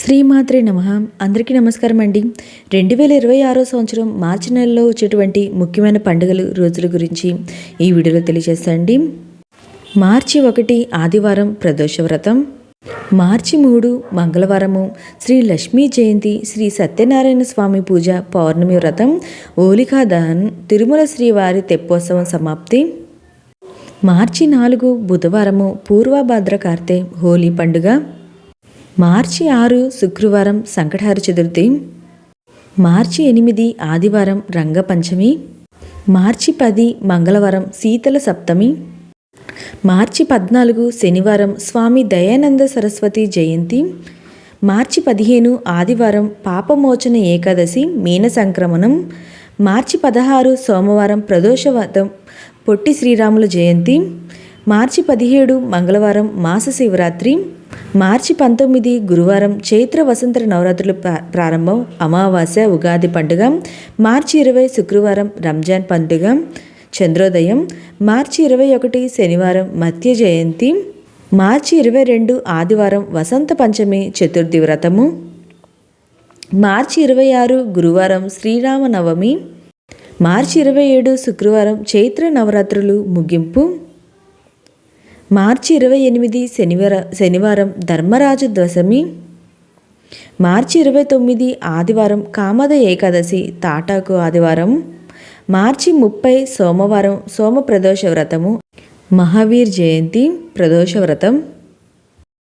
శ్రీమాత్రే నమ. అందరికీ నమస్కారం అండి. రెండు వేల ఇరవై ఆరో సంవత్సరం మార్చి నెలలో వచ్చేటువంటి ముఖ్యమైన పండుగలు రోజుల గురించి ఈ వీడియోలో తెలియజేస్తాండి మార్చి ఒకటి ఆదివారం ప్రదోష వ్రతం. మార్చి మూడు మంగళవారము శ్రీ లక్ష్మీ జయంతి శ్రీ సత్యనారాయణ స్వామి పూజ పౌర్ణమి వ్రతం ఓలికా దహన్ తిరుమల శ్రీవారి తెప్పోత్సవం సమాప్తి. మార్చి నాలుగు బుధవారము పూర్వభద్ర కార్తె హోలీ పండుగ. మార్చి ఆరు శుక్రవారం సంకటహార చతుర్థి మార్చి ఎనిమిది ఆదివారం రంగపంచమి మార్చి పది మంగళవారం శీతల సప్తమి మార్చి పద్నాలుగు శనివారం స్వామి దయానంద సరస్వతి జయంతి మార్చి పదిహేను ఆదివారం పాపమోచన ఏకాదశి మీన సంక్రమణం మార్చి పదహారు సోమవారం ప్రదోషవతం పొట్టి శ్రీరాముల జయంతి మార్చి పదిహేడు మంగళవారం మాస శివరాత్రి మార్చి పంతొమ్మిది గురువారం చైత్ర వసంత నవరాత్రులు ప్రారంభం అమావాస్య ఉగాది పండుగ మార్చి ఇరవై శుక్రవారం రంజాన్ పండుగ చంద్రోదయం మార్చి ఇరవై ఒకటి శనివారం మత్య జయంతి మార్చి ఇరవై రెండు ఆదివారం వసంత పంచమి చతుర్థి వ్రతము మార్చి ఇరవై ఆరు గురువారం శ్రీరామ నవమి మార్చి ఇరవై ఏడు శుక్రవారం చైత్ర నవరాత్రులు ముగింపు మార్చి ఇరవై ఎనిమిది శనివార శనివారం ధర్మరాజు దశమి. మార్చి ఇరవై తొమ్మిది ఆదివారం కామద ఏకాదశి తాటాకు ఆదివారం. మార్చి ముప్పై సోమవారం సోమ ప్రదోష వ్రతము. మహావీర్ జయంతి ప్రదోష వ్రతం.